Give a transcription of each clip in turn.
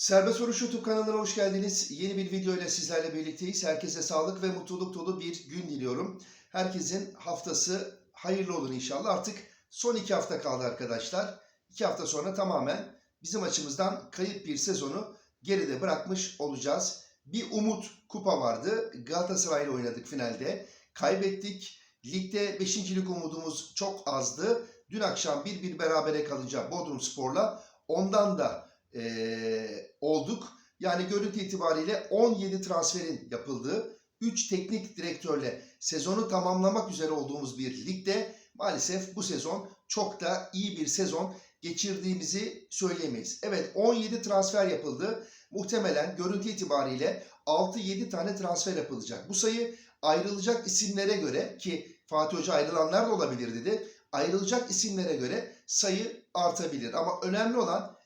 Serbest Vuruş YouTube kanalına hoş geldiniz. Yeni bir video ile sizlerle birlikteyiz. Herkese sağlık ve mutluluk dolu bir gün diliyorum. Herkesin haftası hayırlı olun inşallah. Artık son iki hafta kaldı arkadaşlar. İki hafta sonra tamamen bizim açımızdan kayıp bir sezonu geride bırakmış olacağız. Bir umut kupa vardı. Galatasaray'la oynadık finalde. Kaybettik. Ligde beşincilik umudumuz çok azdı. Dün akşam bir bir berabere kalınca Bodrum Spor'la ondan da eee, olduk. Yani görüntü itibariyle 17 transferin yapıldığı, 3 teknik direktörle sezonu tamamlamak üzere olduğumuz bir ligde maalesef bu sezon çok da iyi bir sezon geçirdiğimizi söyleyemeyiz. Evet 17 transfer yapıldı. Muhtemelen görüntü itibariyle 6-7 tane transfer yapılacak. Bu sayı ayrılacak isimlere göre ki Fatih Hoca ayrılanlar da olabilir dedi. Ayrılacak isimlere göre sayı artabilir. Ama önemli olan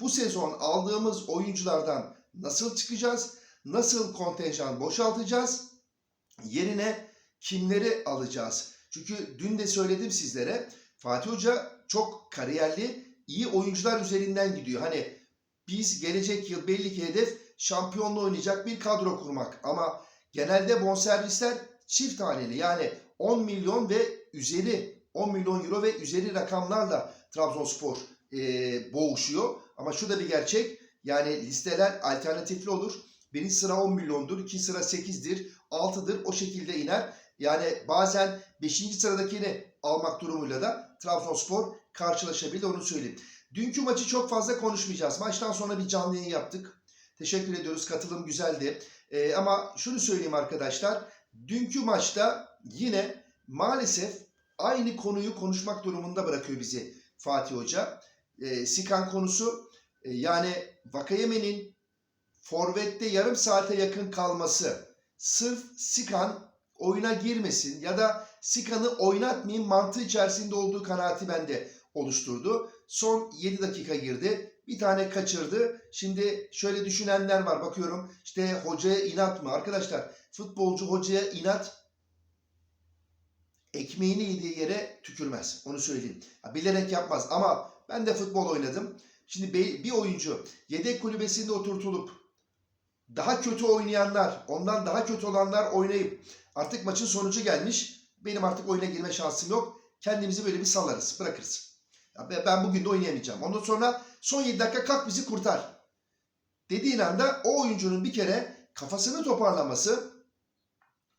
bu sezon aldığımız oyunculardan nasıl çıkacağız? Nasıl kontenjan boşaltacağız? Yerine kimleri alacağız? Çünkü dün de söyledim sizlere. Fatih Hoca çok kariyerli, iyi oyuncular üzerinden gidiyor. Hani biz gelecek yıl belli ki hedef şampiyonluğu oynayacak bir kadro kurmak. Ama genelde bonservisler çift haneli. Yani 10 milyon ve üzeri 10 milyon euro ve üzeri rakamlarla Trabzonspor e, boğuşuyor. Ama şu da bir gerçek. Yani listeler alternatifli olur. Birinci sıra 10 milyondur, ikinci sıra 8'dir, 6'dır o şekilde iner. Yani bazen 5. sıradakini almak durumuyla da Trabzonspor karşılaşabilir onu söyleyeyim. Dünkü maçı çok fazla konuşmayacağız. Maçtan sonra bir canlı yayın yaptık. Teşekkür ediyoruz. Katılım güzeldi. Ee, ama şunu söyleyeyim arkadaşlar. Dünkü maçta yine maalesef aynı konuyu konuşmak durumunda bırakıyor bizi Fatih Hoca. Ee, Sikan konusu e, yani Vakayeme'nin forvette yarım saate yakın kalması sırf Sikan oyuna girmesin ya da Sikan'ı oynatmayayım mantığı içerisinde olduğu kanaati bende oluşturdu. Son 7 dakika girdi. Bir tane kaçırdı. Şimdi şöyle düşünenler var bakıyorum. İşte hocaya inat mı? Arkadaşlar futbolcu hocaya inat ekmeğini yediği yere tükürmez. Onu söyleyeyim. Bilerek yapmaz ama ben de futbol oynadım. Şimdi bir oyuncu yedek kulübesinde oturtulup daha kötü oynayanlar, ondan daha kötü olanlar oynayıp artık maçın sonucu gelmiş. Benim artık oyuna girme şansım yok. Kendimizi böyle bir salarız, bırakırız. Ya be- ben bugün de oynayamayacağım. Ondan sonra son 7 dakika kalk bizi kurtar. Dediğin anda o oyuncunun bir kere kafasını toparlaması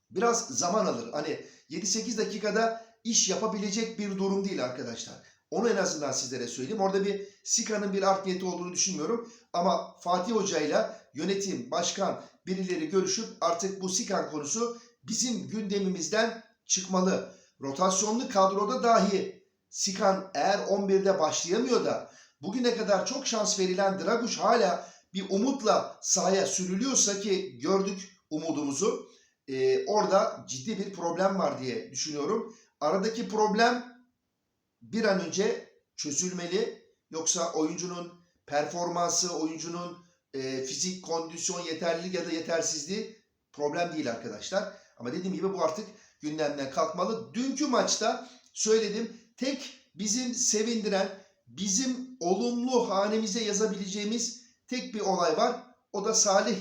biraz zaman alır. Hani 7-8 dakikada iş yapabilecek bir durum değil arkadaşlar. Onu en azından sizlere söyleyeyim. Orada bir Sika'nın bir art niyeti olduğunu düşünmüyorum. Ama Fatih Hoca'yla yönetim, başkan birileri görüşüp artık bu Sikan konusu bizim gündemimizden çıkmalı. Rotasyonlu kadroda dahi Sikan eğer 11'de başlayamıyor da bugüne kadar çok şans verilen Draguş hala bir umutla sahaya sürülüyorsa ki gördük umudumuzu. Ee, orada ciddi bir problem var diye düşünüyorum. Aradaki problem bir an önce çözülmeli. Yoksa oyuncunun performansı, oyuncunun e, fizik kondisyon yeterliliği ya da yetersizliği problem değil arkadaşlar. Ama dediğim gibi bu artık gündemden kalkmalı. Dünkü maçta söyledim tek bizim sevindiren, bizim olumlu hanemize yazabileceğimiz tek bir olay var. O da Salih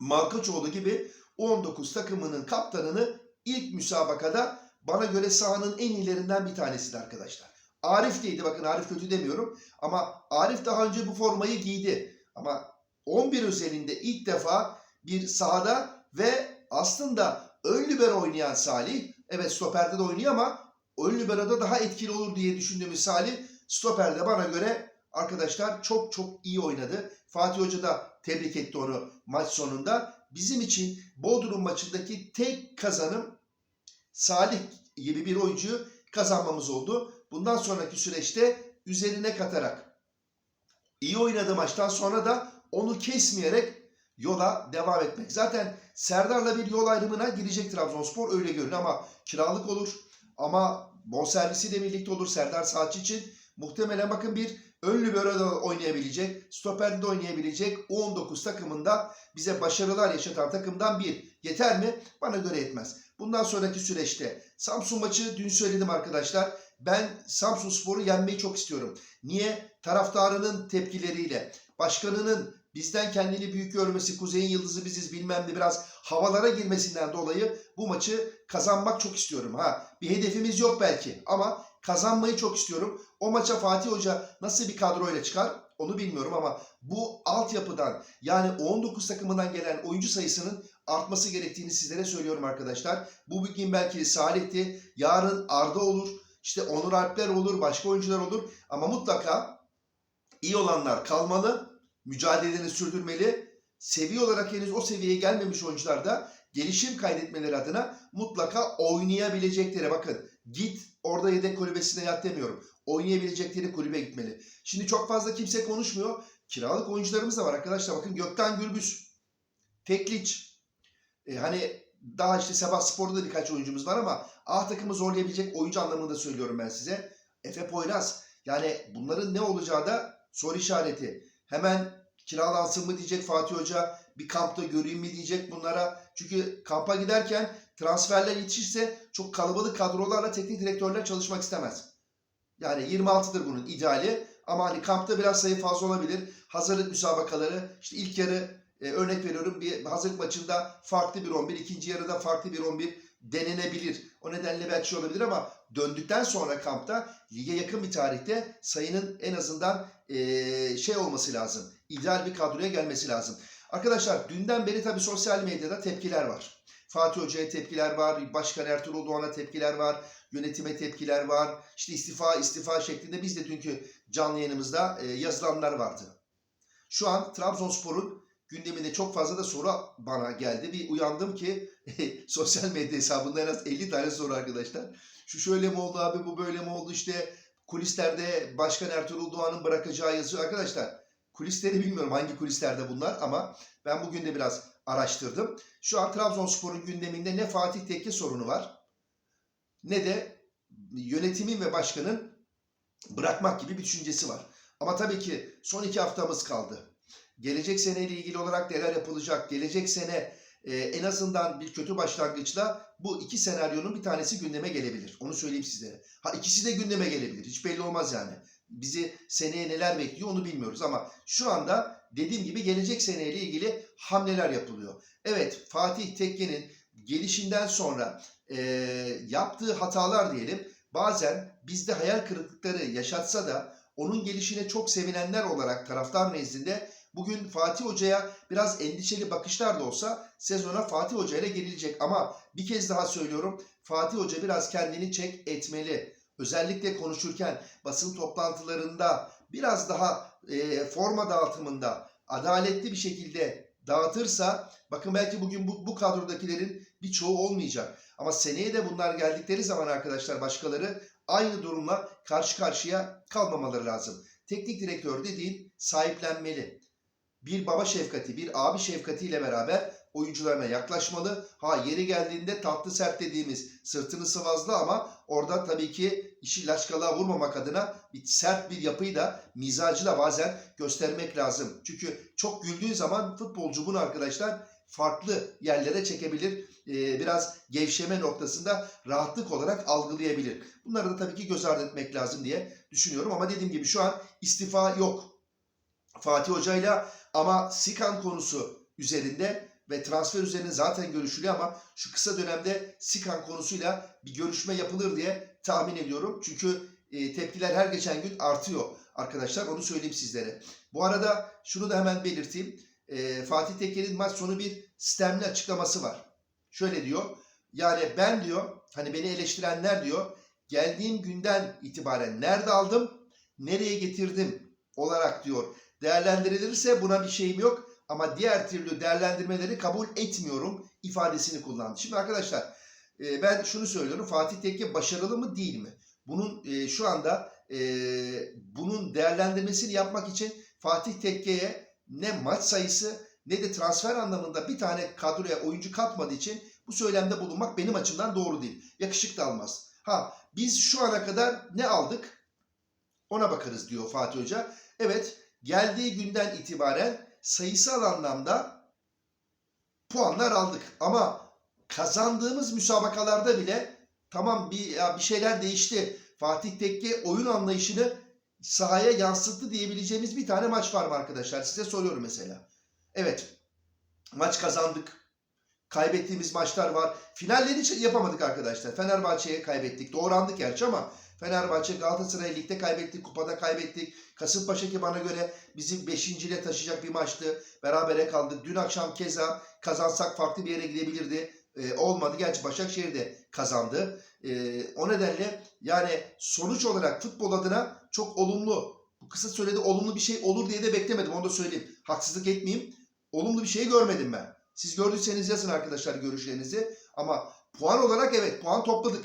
Malkaçoğlu gibi 19 takımının kaptanını ilk müsabakada bana göre sahanın en iyilerinden bir tanesidir arkadaşlar. Arif değildi bakın Arif kötü demiyorum ama Arif daha önce bu formayı giydi. Ama 11 özelinde ilk defa bir sahada ve aslında ön libero oynayan Salih evet stoperde de oynuyor ama ön libero'da daha etkili olur diye düşündüğümüz Salih stoperde bana göre arkadaşlar çok çok iyi oynadı. Fatih Hoca da tebrik etti onu maç sonunda. Bizim için Bodrum maçındaki tek kazanım Salih gibi bir oyuncuyu kazanmamız oldu. Bundan sonraki süreçte üzerine katarak iyi oynadığı maçtan sonra da onu kesmeyerek yola devam etmek. Zaten Serdar'la bir yol ayrımına girecek Trabzonspor öyle görünüyor ama kiralık olur. Ama bonservisi de birlikte olur Serdar Saatçi için. Muhtemelen bakın bir ön libero'da oynayabilecek, stoperde oynayabilecek 19 takımında bize başarılar yaşatan takımdan bir. Yeter mi? Bana göre yetmez. Bundan sonraki süreçte Samsun maçı dün söyledim arkadaşlar. Ben Samsun Spor'u yenmeyi çok istiyorum. Niye? taraftarının tepkileriyle, başkanının bizden kendini büyük görmesi, Kuzey'in yıldızı biziz bilmem ne biraz havalara girmesinden dolayı bu maçı kazanmak çok istiyorum. Ha bir hedefimiz yok belki ama kazanmayı çok istiyorum. O maça Fatih Hoca nasıl bir kadroyla çıkar onu bilmiyorum ama bu altyapıdan yani 19 takımından gelen oyuncu sayısının artması gerektiğini sizlere söylüyorum arkadaşlar. Bu bugün belki Salih'ti, yarın Arda olur, işte Onur Alpler olur, başka oyuncular olur ama mutlaka iyi olanlar kalmalı, mücadelelerini sürdürmeli. Seviye olarak henüz o seviyeye gelmemiş oyuncular da gelişim kaydetmeleri adına mutlaka oynayabilecekleri bakın git orada yedek kulübesine yat demiyorum. Oynayabilecekleri kulübe gitmeli. Şimdi çok fazla kimse konuşmuyor. Kiralık oyuncularımız da var arkadaşlar. Bakın Gökten Gürbüz, Tekliç, e, hani daha işte Sabah Spor'da da birkaç oyuncumuz var ama A takımı zorlayabilecek oyuncu anlamında söylüyorum ben size. Efe Poyraz. Yani bunların ne olacağı da soru işareti. Hemen kiralansın mı diyecek Fatih Hoca. Bir kampta göreyim mi diyecek bunlara. Çünkü kampa giderken transferler yetişirse çok kalabalık kadrolarla teknik direktörler çalışmak istemez. Yani 26'dır bunun ideali. Ama hani kampta biraz sayı fazla olabilir. Hazırlık müsabakaları, işte ilk yarı e, örnek veriyorum bir hazırlık maçında farklı bir 11, ikinci yarıda farklı bir 11 denenebilir. O nedenle belki şey olabilir ama döndükten sonra kampta lige yakın bir tarihte sayının en azından e, şey olması lazım. İdeal bir kadroya gelmesi lazım. Arkadaşlar dünden beri tabii sosyal medyada tepkiler var. Fatih Hoca'ya tepkiler var, Başkan Ertuğrul Doğan'a tepkiler var, yönetime tepkiler var. İşte istifa istifa şeklinde biz de dünkü canlı yayınımızda e, yazılanlar vardı. Şu an Trabzonspor'un gündeminde çok fazla da soru bana geldi. Bir uyandım ki sosyal medya hesabında en az 50 tane soru arkadaşlar. Şu şöyle mi oldu abi, bu böyle mi oldu işte kulislerde Başkan Ertuğrul Doğan'ın bırakacağı yazıyor. Arkadaşlar kulisleri bilmiyorum hangi kulislerde bunlar ama ben bugün de biraz araştırdım. Şu an Trabzonspor'un gündeminde ne Fatih Tekke sorunu var ne de yönetimin ve başkanın bırakmak gibi bir düşüncesi var. Ama tabii ki son iki haftamız kaldı. Gelecek seneyle ilgili olarak neler yapılacak? Gelecek sene e, en azından bir kötü başlangıçla bu iki senaryonun bir tanesi gündeme gelebilir. Onu söyleyeyim sizlere. Ha ikisi de gündeme gelebilir. Hiç belli olmaz yani. Bizi seneye neler bekliyor onu bilmiyoruz ama şu anda dediğim gibi gelecek seneyle ilgili hamleler yapılıyor. Evet Fatih Tekke'nin gelişinden sonra e, yaptığı hatalar diyelim bazen bizde hayal kırıklıkları yaşatsa da onun gelişine çok sevinenler olarak taraftar nezdinde bugün Fatih Hoca'ya biraz endişeli bakışlar da olsa sezona Fatih Hoca ile gelilecek. Ama bir kez daha söylüyorum Fatih Hoca biraz kendini çek etmeli. Özellikle konuşurken basın toplantılarında biraz daha e, forma dağıtımında adaletli bir şekilde dağıtırsa bakın belki bugün bu, bu kadrodakilerin birçoğu olmayacak. Ama seneye de bunlar geldikleri zaman arkadaşlar başkaları aynı durumla karşı karşıya kalmamaları lazım. Teknik direktör dediğin sahiplenmeli. Bir baba şefkati, bir abi şefkatiyle beraber oyuncularına yaklaşmalı. Ha yeri geldiğinde tatlı sert dediğimiz sırtını sıvazlı ama orada tabii ki işi laçkalığa vurmamak adına bir sert bir yapıyı da mizacı da bazen göstermek lazım. Çünkü çok güldüğü zaman futbolcu bunu arkadaşlar farklı yerlere çekebilir. Ee, biraz gevşeme noktasında rahatlık olarak algılayabilir. Bunları da tabii ki göz ardı etmek lazım diye düşünüyorum. Ama dediğim gibi şu an istifa yok. Fatih Hoca'yla ama Sikan konusu üzerinde ve transfer üzerine zaten görüşülüyor ama şu kısa dönemde Sikan konusuyla bir görüşme yapılır diye tahmin ediyorum. Çünkü e, tepkiler her geçen gün artıyor arkadaşlar onu söyleyeyim sizlere. Bu arada şunu da hemen belirteyim. E, Fatih Tekke'nin maç sonu bir sistemli açıklaması var. Şöyle diyor. Yani ben diyor hani beni eleştirenler diyor geldiğim günden itibaren nerede aldım nereye getirdim olarak diyor değerlendirilirse buna bir şeyim yok ama diğer türlü değerlendirmeleri kabul etmiyorum ifadesini kullandı. Şimdi arkadaşlar e, ben şunu söylüyorum Fatih Tekke başarılı mı değil mi? Bunun e, şu anda e, bunun değerlendirmesini yapmak için Fatih Tekke'ye ne maç sayısı ne de transfer anlamında bir tane kadroya oyuncu katmadığı için bu söylemde bulunmak benim açımdan doğru değil. Yakışık da almaz. Ha biz şu ana kadar ne aldık? Ona bakarız diyor Fatih Hoca. Evet geldiği günden itibaren sayısal anlamda puanlar aldık. Ama kazandığımız müsabakalarda bile tamam bir ya bir şeyler değişti. Fatih Tekke oyun anlayışını sahaya yansıttı diyebileceğimiz bir tane maç var mı arkadaşlar? Size soruyorum mesela. Evet. Maç kazandık. Kaybettiğimiz maçlar var. Finalleri yapamadık arkadaşlar. Fenerbahçe'ye kaybettik. Doğrandık gerçi ama Fenerbahçe Galatasaray Lig'de kaybettik. Kupada kaybettik. Kasımpaşa ki bana göre bizi 5. ile taşıyacak bir maçtı. Berabere kaldık. Dün akşam keza kazansak farklı bir yere gidebilirdi. Ee, olmadı. Gerçi Başakşehir de kazandı. Ee, o nedenle yani sonuç olarak futbol adına çok olumlu. Bu kısa sürede olumlu bir şey olur diye de beklemedim. Onu da söyleyeyim. Haksızlık etmeyeyim. Olumlu bir şey görmedim ben. Siz gördüyseniz yazın arkadaşlar görüşlerinizi. Ama puan olarak evet puan topladık.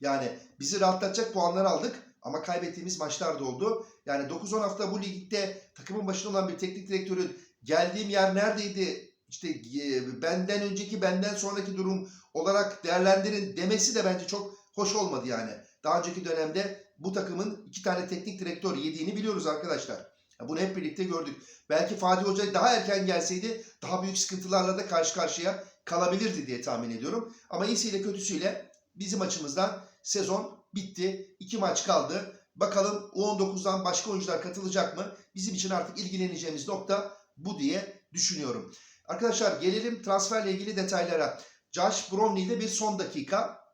Yani bizi rahatlatacak puanlar aldık. Ama kaybettiğimiz maçlar da oldu. Yani 9-10 hafta bu ligde takımın başında olan bir teknik direktörün geldiğim yer neredeydi? İşte e, benden önceki benden sonraki durum olarak değerlendirin demesi de bence çok hoş olmadı yani. Daha önceki dönemde bu takımın iki tane teknik direktör yediğini biliyoruz arkadaşlar. Bunu hep birlikte gördük. Belki Fatih Hoca daha erken gelseydi daha büyük sıkıntılarla da karşı karşıya kalabilirdi diye tahmin ediyorum. Ama iyisiyle kötüsüyle bizim açımızdan sezon bitti. İki maç kaldı. Bakalım U19'dan başka oyuncular katılacak mı? Bizim için artık ilgileneceğimiz nokta bu diye düşünüyorum. Arkadaşlar gelelim transferle ilgili detaylara. Josh Bromley'de bir son dakika.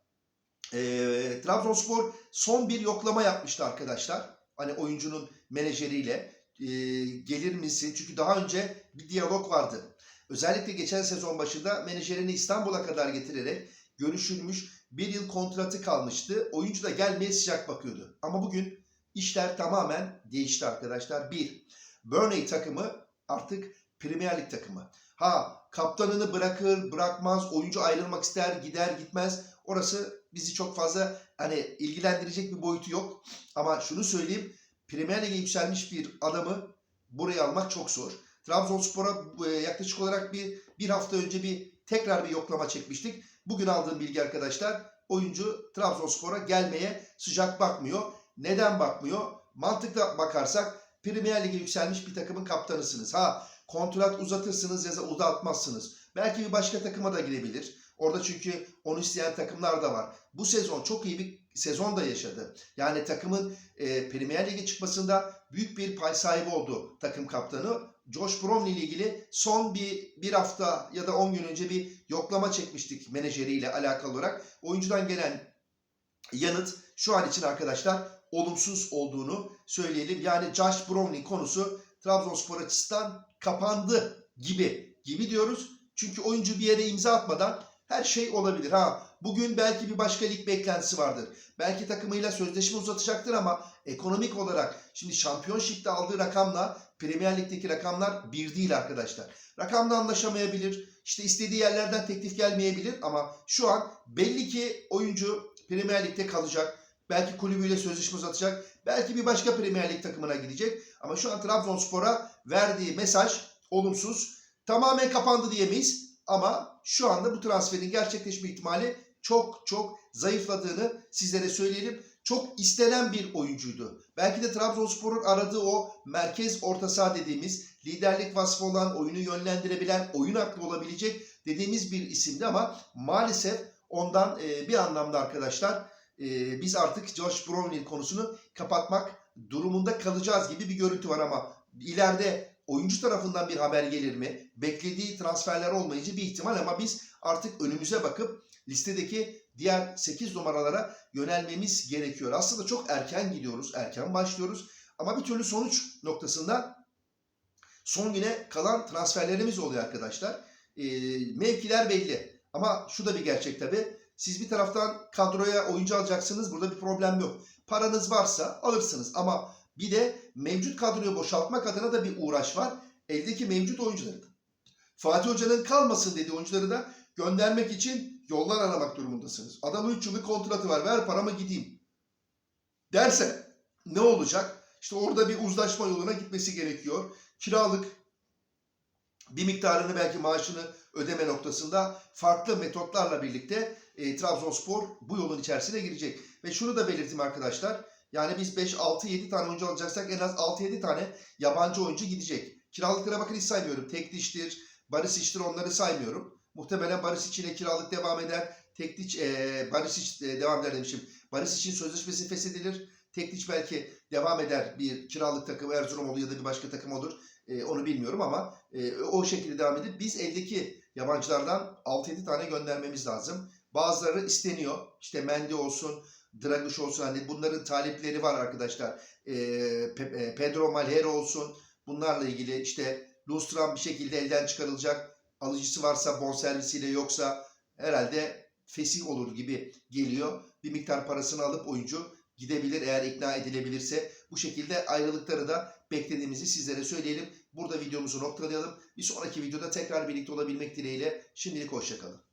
Ee, Trabzonspor son bir yoklama yapmıştı arkadaşlar. Hani oyuncunun menajeriyle. Ee, gelir misin? Çünkü daha önce bir diyalog vardı. Özellikle geçen sezon başında menajerini İstanbul'a kadar getirerek görüşülmüş bir yıl kontratı kalmıştı. Oyuncu da gelmeye sıcak bakıyordu. Ama bugün işler tamamen değişti arkadaşlar. Bir, Burnley takımı artık Premier Lig takımı. Ha kaptanını bırakır, bırakmaz, oyuncu ayrılmak ister, gider, gitmez. Orası bizi çok fazla hani ilgilendirecek bir boyutu yok. Ama şunu söyleyeyim, Premier Lig'e yükselmiş bir adamı buraya almak çok zor. Trabzonspor'a e, yaklaşık olarak bir bir hafta önce bir tekrar bir yoklama çekmiştik. Bugün aldığım bilgi arkadaşlar oyuncu Trabzonspor'a gelmeye sıcak bakmıyor. Neden bakmıyor? Mantıkla bakarsak Premier Lig'e yükselmiş bir takımın kaptanısınız. Ha kontrat uzatırsınız ya da uzatmazsınız. Belki bir başka takıma da gidebilir. Orada çünkü onu isteyen takımlar da var. Bu sezon çok iyi bir sezon da yaşadı. Yani takımın e, Premier Lig'e çıkmasında büyük bir pay sahibi oldu takım kaptanı. Josh Bromley ile ilgili son bir, bir hafta ya da 10 gün önce bir yoklama çekmiştik menajeriyle alakalı olarak. Oyuncudan gelen yanıt şu an için arkadaşlar olumsuz olduğunu söyleyelim. Yani Josh Bromley konusu Trabzonspor açısından kapandı gibi gibi diyoruz. Çünkü oyuncu bir yere imza atmadan her şey olabilir. Ha bugün belki bir başka lig beklentisi vardır. Belki takımıyla sözleşme uzatacaktır ama ekonomik olarak şimdi şampiyonşipte aldığı rakamla Premier Lig'deki rakamlar bir değil arkadaşlar. Rakamda anlaşamayabilir. İşte istediği yerlerden teklif gelmeyebilir ama şu an belli ki oyuncu Premier Lig'de kalacak. Belki kulübüyle sözleşme uzatacak. Belki bir başka Premier Lig takımına gidecek. Ama şu an Trabzonspor'a verdiği mesaj olumsuz. Tamamen kapandı diyemeyiz. Ama şu anda bu transferin gerçekleşme ihtimali çok çok zayıfladığını sizlere söyleyelim. Çok istenen bir oyuncuydu. Belki de Trabzonspor'un aradığı o merkez orta saha dediğimiz liderlik vasfı olan, oyunu yönlendirebilen, oyun aklı olabilecek dediğimiz bir isimdi ama maalesef ondan e, bir anlamda arkadaşlar e, biz artık Josh Brolin konusunu kapatmak durumunda kalacağız gibi bir görüntü var ama ileride oyuncu tarafından bir haber gelir mi? Beklediği transferler olmayınca bir ihtimal ama biz artık önümüze bakıp listedeki diğer 8 numaralara yönelmemiz gerekiyor. Aslında çok erken gidiyoruz, erken başlıyoruz ama bir türlü sonuç noktasında son güne kalan transferlerimiz oluyor arkadaşlar. E, mevkiler belli ama şu da bir gerçek tabii. Siz bir taraftan kadroya oyuncu alacaksınız. Burada bir problem yok. Paranız varsa alırsınız ama bir de mevcut kadroyu boşaltmak adına da bir uğraş var. Eldeki mevcut oyuncuları da. Fatih Hoca'nın kalmasın dediği oyuncuları da göndermek için yollar aramak durumundasınız. Adamın 3 yıllık kontratı var. Ver paramı gideyim. Derse ne olacak? İşte orada bir uzlaşma yoluna gitmesi gerekiyor. Kiralık bir miktarını belki maaşını ödeme noktasında farklı metotlarla birlikte e, Trabzonspor bu yolun içerisine girecek. Ve şunu da belirteyim arkadaşlar. Yani biz 5, 6, 7 tane oyuncu alacaksak en az 6-7 tane yabancı oyuncu gidecek. Kiralıklara bakın hiç saymıyorum. Tekdiştir, Barisic'tir onları saymıyorum. Muhtemelen Barisic ile kiralık devam eder. Tekdiç, e, Barisic e, devam eder demişim. Barisic'in sözleşmesi feshedilir. Tekdiç belki devam eder bir kiralık takım Erzurum olur ya da bir başka takım olur. E, onu bilmiyorum ama e, o şekilde devam edip biz eldeki yabancılardan 6-7 tane göndermemiz lazım. Bazıları isteniyor. İşte Mendy olsun, Draguş olsun. Hani bunların talipleri var arkadaşlar. E, e, Pedro Malhero olsun. Bunlarla ilgili işte Lustran bir şekilde elden çıkarılacak. Alıcısı varsa bonservisiyle yoksa herhalde fesih olur gibi geliyor. Bir miktar parasını alıp oyuncu gidebilir eğer ikna edilebilirse. Bu şekilde ayrılıkları da beklediğimizi sizlere söyleyelim. Burada videomuzu noktalayalım. Bir sonraki videoda tekrar birlikte olabilmek dileğiyle. Şimdilik hoşçakalın.